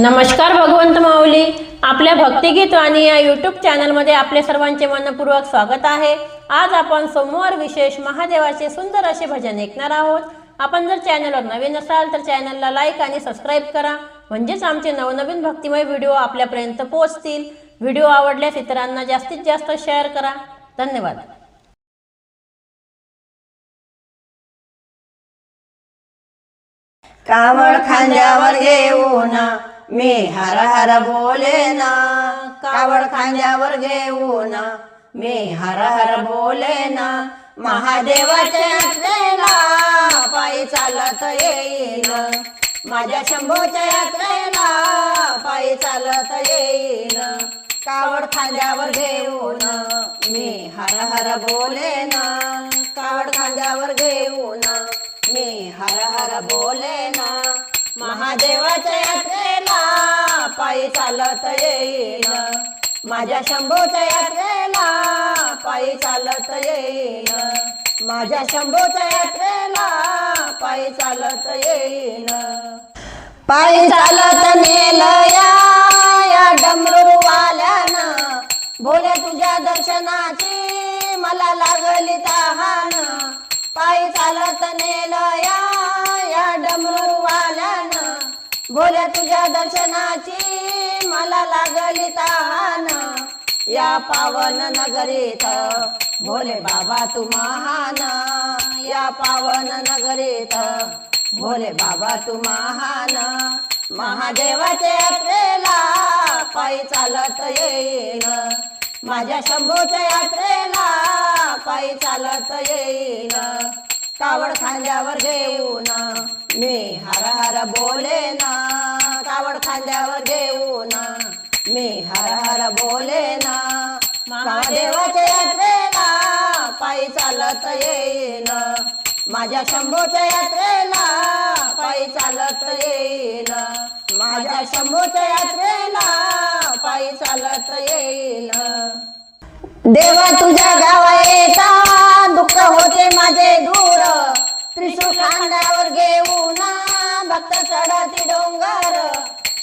नमस्कार भगवंत माऊली. आपल्या भक्तिगीत आणि या यूट्यूब चॅनलमध्ये आपले सर्वांचे मनपूर्वक स्वागत आहे. आज आपण सोमवार विशेष महादेवाचे सुंदर असे भजन ऐकणार आहोत. आपण जर चॅनलवर नवीन असाल तर चॅनलला लाईक आणि सबस्क्राईब करा. म्हणजेच आमचे नवनवीन भक्तिमय व्हिडिओ आपल्यापर्यंत पोहोचतील. व्हिडिओ आवडल्यास इतरांना जास्तीत जास्त शेअर करा. धन्यवाद. कावळ खांद्यावर घेऊन मी हर हर बोले ना कावड खांद्यावर घेऊन मी हर हर बोले ना महादेवाच्या यात्रेला पायी चालत येईल माझ्या शंभूच्या यात्रेला पायी चालत येईल कावड खांद्यावर घेऊन मी हर हर बोले ना कावड खांद्यावर घेऊन मी हर हर बोले ना महादेवाच्या यात्रेला पायी चालत येईल माझ्या शंभूच्या यात्रेला पायी चालत येईल माझ्या शंभूच्या यात्रेला पायी चालत येईल पायी चालत नेल या या डमरूवाल्यानं भोले तुझ्या दर्शनाची मला लागली तहान. पायी चालत नेल भोले तुझ्या दर्शनाची मला लागली तहान. या पावन नगरीत भोले बाबा तू महान. या पावन नगरीत भोले बाबा तू महान. महादेवाच्या यात्रेला पायी चालत येईल माझ्या शंभूच्या यात्रेला पायी चालत येईल कावड खांद्यावर घेऊन मी हर हर बोले ना. कावड खांद्यावर घेऊन मी हर हर बोले ना. महादेवाच्या यात्रेला पायी चालत येईल माझ्या शंभूच्या यात्रेला पायी चालत येईल माझ्या शंभूच्या यात्रेला पायी चालत येईल देवा तुझ्या गावा येता. दुःख होते माझे दूर. त्रिशूळ खांद्यावर घेऊन भक्त चढती डोंगर.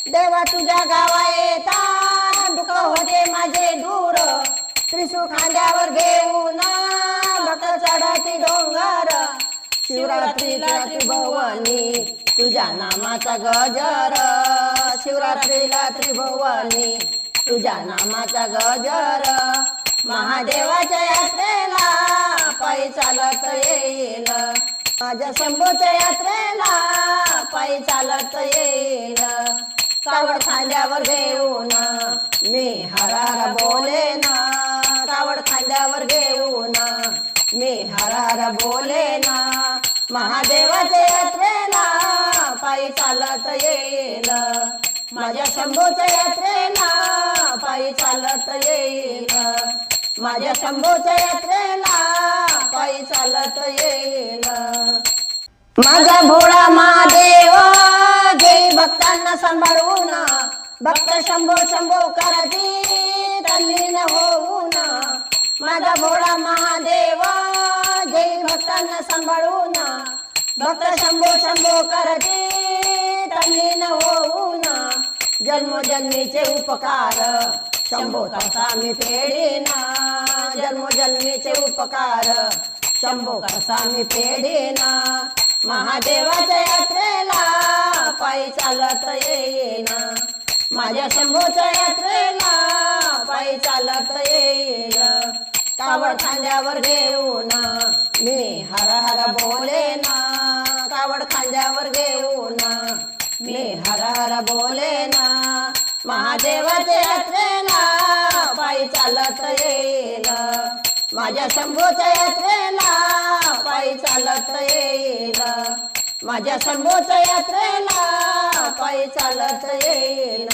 देवा तुझ्या गावा येता दुःख होते माझे दूर. त्रिशूळ खांद्यावर घेऊन भक्त चढती डोंगर. शिवरात्रीला त्रिभुवनी तुझ्या नामाचा गजर. शिवरात्रीला त्रिभुवनी तुझ्या नामाचा गजर. महादेवाच्या यात्रे पायी चालत येईल. माझ्या शंभूच्या यात्रेला पायी चालत येईल. कावड खांद्यावर घेऊन मी हरार बोले ना. कावड खांद्यावर घेऊन मी हरार बोले ना. महादेवाच्या यात्रेला पायी चालत येईल. माझ्या शंभूच्या यात्रेला पायी चालत येईल. माझ्या शंभूच्या यात्रेला पायी चालत येईल माझा भोळा महादेव जय भक्तांना सांभाळून. भक्त शंभो शंभो करती तल्लीन होऊन. माझा भोळा महादेव जय भक्तांना सांभाळून. भक्त शंभो शंभो करती तल्लीन होऊन. जन्मोजन्मीचे उपकार. शंभो कसा मी फेडीना जन्मोजन्मीचे उपकार. शंभो कसा मी फेडेना महादेवाच्या यात्रेला पायी चालत येईना. माझ्या शंभोच्या यात्रेला पायी चालत येईल कावड खांद्यावर घेऊन मी हर हर बोले ना. कावड खांद्यावर घेऊन मी हर हर बोले ना. महादेवाच्या यात्रेला पायी चालत येईल. माझ्या शंभूच्या यात्रेला पायी चालत येईल. माझ्या शंभूच्या यात्रेला पायी चालत येईल.